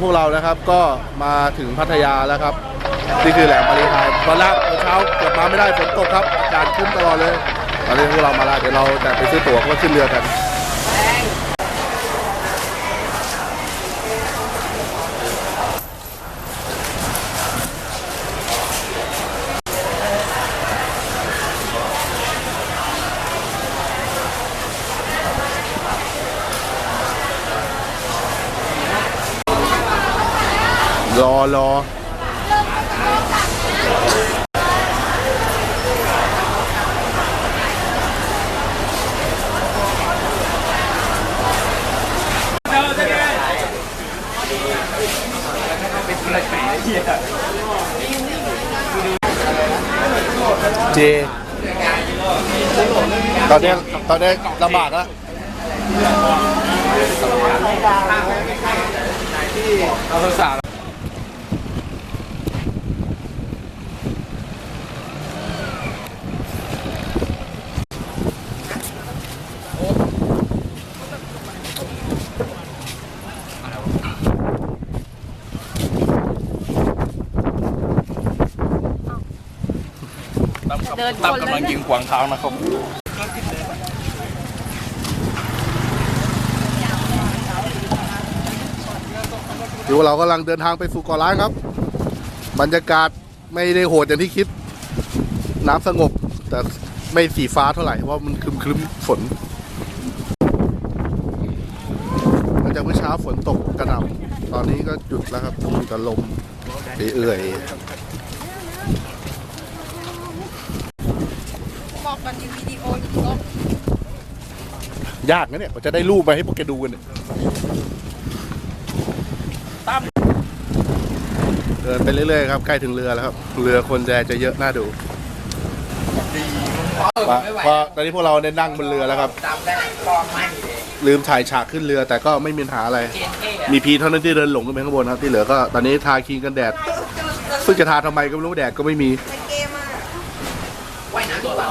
พวกเรานะครับก็มาถึงพัทยาแล้วครับ นี่คือแหลมมารีไฮตอนแรกเมื่อเช้าเกือบมาไม่ได้ฝนตกครับอากาศครึ้มตลอดเลยตอนนี้พวกเรามาแล้วเดี๋ยวเราจะไปซื้อตั๋วก็ขึ้นเรือกัน รอรอเจ ตอนเนี้ยตอนนี้ลำบากแล้วเอาภาษ เดินชตั้มนเลกำลัยงนะยิงขวางทางนะครับเดี๋ยวเรากำลังเดินทางไปสู่เกาะล้านครับ บรรยากาศไม่ได้โหดอย่างที่คิด น้ำสงบ แต่ไม่สีฟ้าเท่าไหร่ เพราะมันครึมครึมๆฝนหลังจากเมื่อเช้าฝนตกกระหน่ำตอนนี้ก็หยุดแล้วครับมีแต่ลมเอื่อยบ อกกันอยู่วิดีโออยู่ก็ๆยากนะเนี่ยกว่าจะได้รูปมาให้พวกแกดูกันเนี่ยตั้มเดินไปเรื่อยๆครับใกล้ถึงเรือแล้วครับ เรือคนแจจะเยอะน่าดูมาเพราะตอนนี้พวกเราได้นั่งบนเรือแล้วครับจำได้กองไม่เลยลืมถ่ายฉากขึ้นเรือแต่ก็ไม่มีปัญหาอะไรเจนเท่มีพีเท่านั้นที่เดินหลงขึ้นไปข้างบนครับที่เหลือก็ตอนนี้ทาครีมกันแดด ซึ่งจะทาทำไมก็ไม่รู้แดดก็ไม่มี เกมอะ ว่ายน้ำตัวเปล่า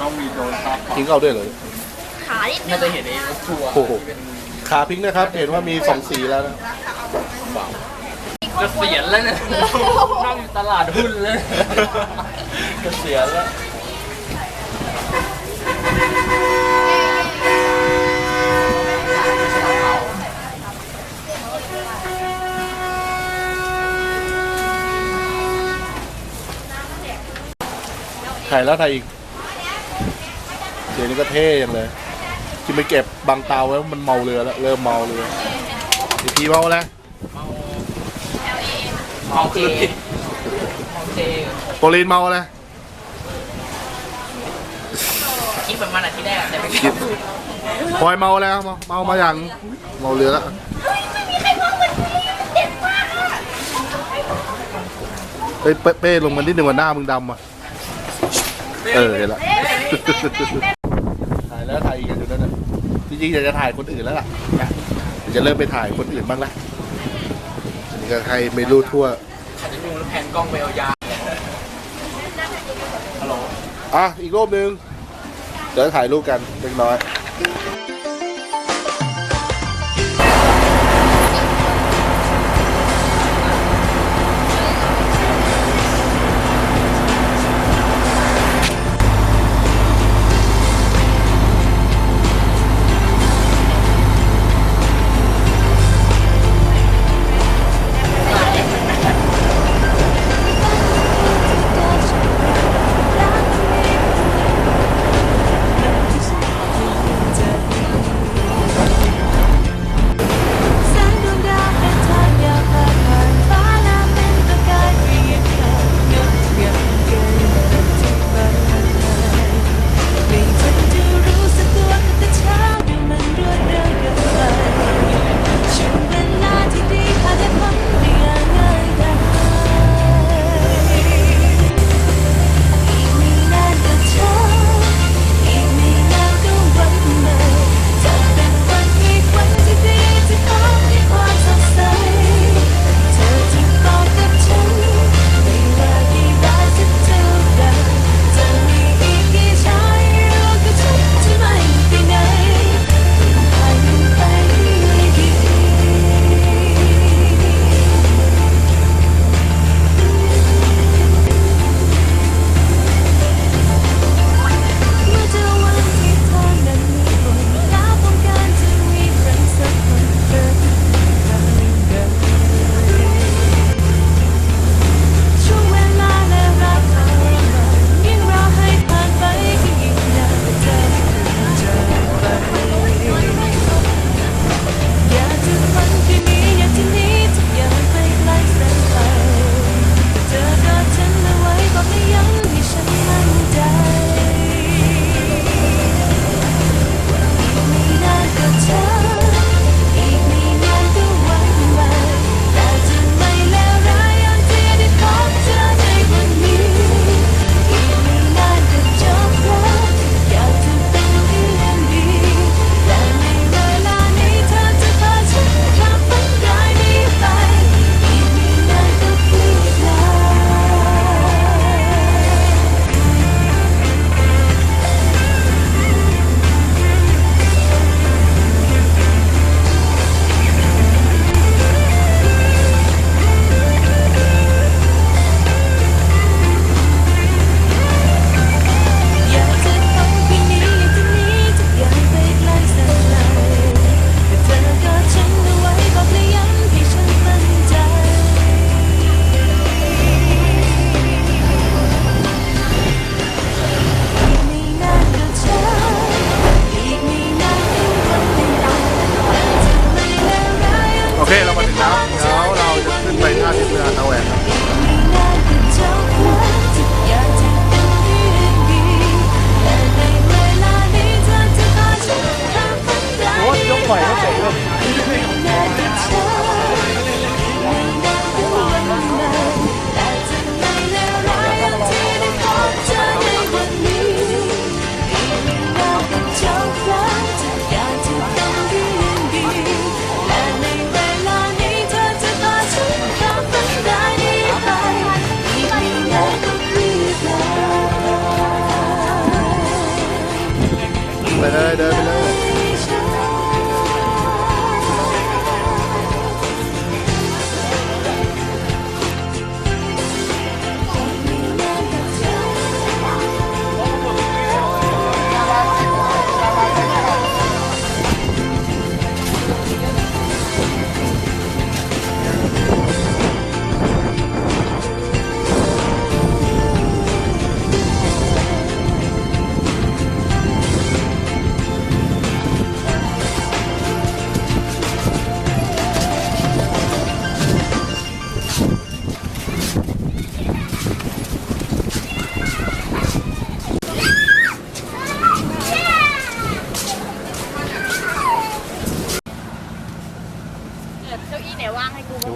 ต้องมีโดนครับ ทิ้งเข้าด้วยเลยขานิดนึน่างจะเห็นไอ้ทัวร์โอ้โหขาพิงค์นะครับ เห็นว่ามีสองสีแล้วนะเกษียณแล้วเนี่ยนั่งอยู่ตลาดหุ้นเลยเกษียณแล้ว ถ่ายแล้วถ่ายอีกเดี๋ยวนี้ก็เท่อย่างเลยที่ไปเก็บบังเตาไว้มันเมาเรือแล้วเริ่มเมาเรืออีกทีเมาแล้วเมาคือเมาเจโปรลีนเมาแล้วคิดแบบมันอะที่แรกแต่ไม่คิดพลอยเมาแล้วเมาเมามาอย่างเมาเรือแล้วเฮ้ยเป้เป้ลงมานิดหนึ่งว่าหน้ามึงดำอะเออเห็นละายแล้วถ่ายอีกอยู่นั่นน่ะจริงๆอยากจะถ่ายคนอื่นแล้วล่ะนะเดี๋ยวจะเริ่มไปถ่ายคนอื่นบ้างละอันนี้ก็ใครไม่รู้ทั่วอาจจะดูแล้วแผนกล้องไปเอายาฮัลโหล อะอีกรูปหนึ่งเดี๋ยวถ่ายรูปกันเล็กน้อย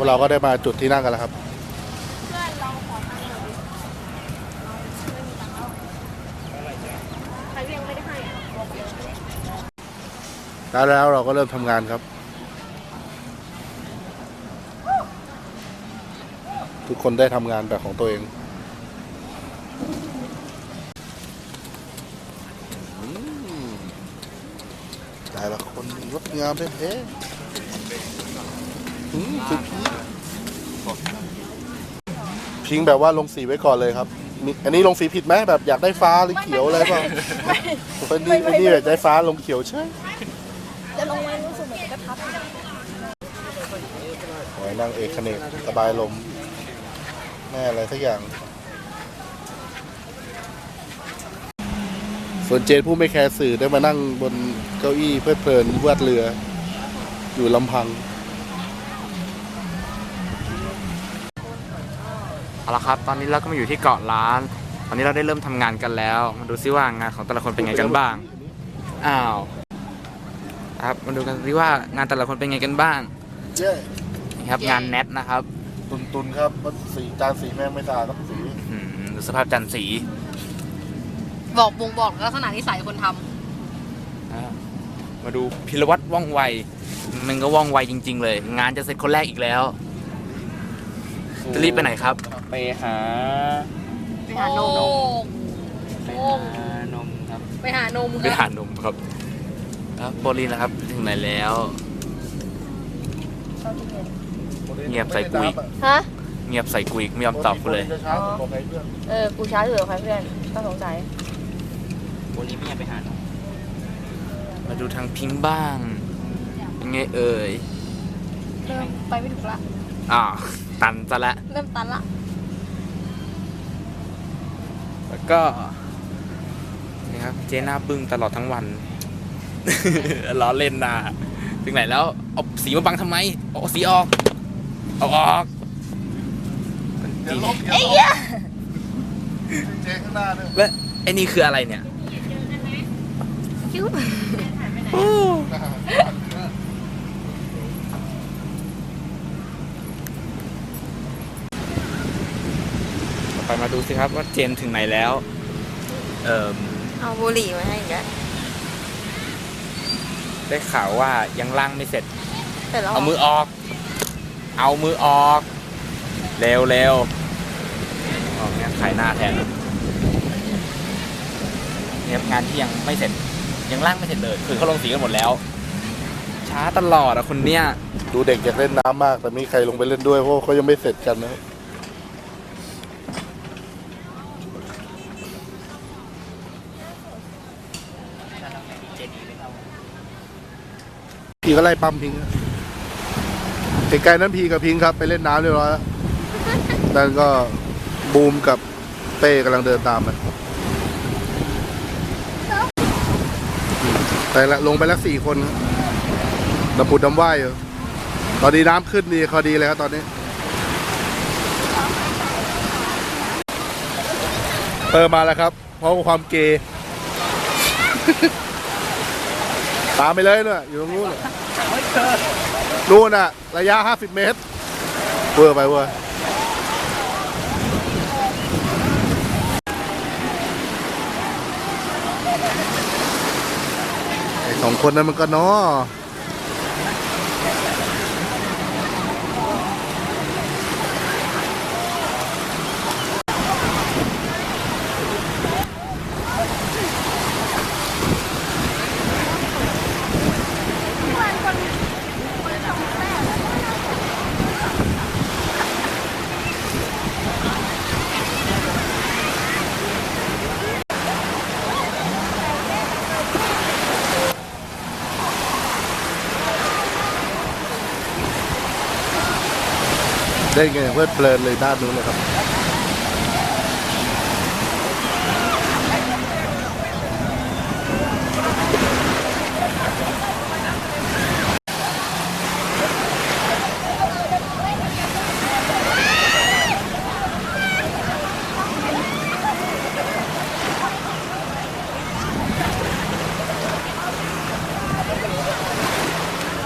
เราก็ได้มาจุดที่นั่งกันแล้วครับ เพื่อนเราขอตังค์หน่อยไม่มีตังค์แล้วใครยังไม่ได้ให้อะบอกเลยแล้วแล้วเราก็เริ่มทำงานครับ ทุกคนได้ทำงานแบบของตัวเองแต่ละคนงดงามแท้ๆ อืมคือพิงค์พิงค์แบบว่าลงสีไว้ก่อนเลยครับมีอันนี้ลงสีผิดไหมแบบอยากได้ฟ้าหรือเขียวอะไรเปล่าคนนี้คนนี้แบบได้ฟ้าลงเขียวใช่จะลงไว้รู้สึกเหมือนกระทับโอ้ยนั่งเอกเนกสบายลมแม่อะไรสักอย่าง ส่วนเจนผู้ไม่แคร์สื่อได้มานั่งบนเก้าอี้เพลิดเพลินวาดเรือ อยู่ลำพัง เอา ละครับ ตอนนี้เราก็มาอยู่ที่เกาะล้าน ตอนนี้เราได้เริ่มทำงานกันแล้ว มาดูซิว่างานของแต่ละคนเป็นไงกันบ้าง อ้าวครับมาดูกันซิว่างานแต่ละคนเป็นไงกันบ้างเย้นี่ครับงานแนทนะครับ ตุนตุนๆครับมันสีจานสีแม่งไม่สะอาดครับสีอืมดูสภาพจันทร์สี บอกบ่งบอกลักษณะนิสัยคนทอ่ามาดูพิรวัตรว่องไวมันก็ว่องไวจริง ๆ เลย งานจะเสร็จคนแรกอีกแล้ว จะรีบไปไหนครับ ไปหาำไปหานม ไปหานมครับ ไปหานมไปหานมครับแล้วโปรลีนนะครับ ถึงไหนแล้ว เงียบใส่กุยฮะ เงียบใส่กุยไม่ยอมตอบกูเลยจะช้าสุดบอกไงเพื่อนเออ กูช้าอยู่กับใครเพื่อนต้องสงสัยโบลีไม่อยากไปหานมมาดูทางพิงค์บ้างเป็นไงเอ่ย เริ่มไปไม่ถูกละ อ่าว ตันซะละเริ่มตันละ แล้วก็นี่ครับเจน่าบึ้งตลอดทั้งวัน ล้อเล่นนะถึงไหนแล้ว เอาสีมาบังทำไม เอาสีออก เอาออกเดี๋ยวลบเอ้ยเดี๋ยวลบเจข้างหน้าด้วยและไอ้นี่คืออะไรเนี่ยคิ้วต่อ ไปมาดูสิครับว่าเจนถึงไหนแล้ว เอ่อเอาบุหรี่มาให้อีกแล้วได้ข่าวว่ายังล่างไม่เสร็จ เสร็จแล้วหรเอามือออก เอามือออก เร็วเร็วออกงานขายหน้าแทนเนี่ยงานที่ยังไม่เสร็จ ยังล่างไม่เสร็จเลย คือเขาลงสีกันหมดแล้ว ช้าตลอดอะคนเนี้ย ดูเด็กอยากเล่นน้ำมาก แต่ไม่มีใครลงไปเล่นด้วยเพราะเขายังไม่เสร็จกันนะ พี่ก็ไล่ปั๊มพิงค์อะไกลๆนั้นพีกับพิงค์ครับ ไปเล่นน้ำเรียบร้อยแล้วนั่นก็บูมกับเป้กำลังเดินตามมันไปละลงไปแล้วสี่คนครับดำปุดดำว่ายอยู่ตอนนี้น้ำขึ้นดีพอดีเลยครับตอนนี้ เปิดมาแล้วครับ เพราะความเกย์ ตามไปเลยเน่ะอยู่ตรงนู้นน่ะนู่นน่ะ ระยะ 50 เมตร เวอร์ไปเวอร์ไอ้สองคนนั้นมันก็เนาะ เล่นกันอย่างเพลิดเพลินเลยด้านนู้นเลยครับ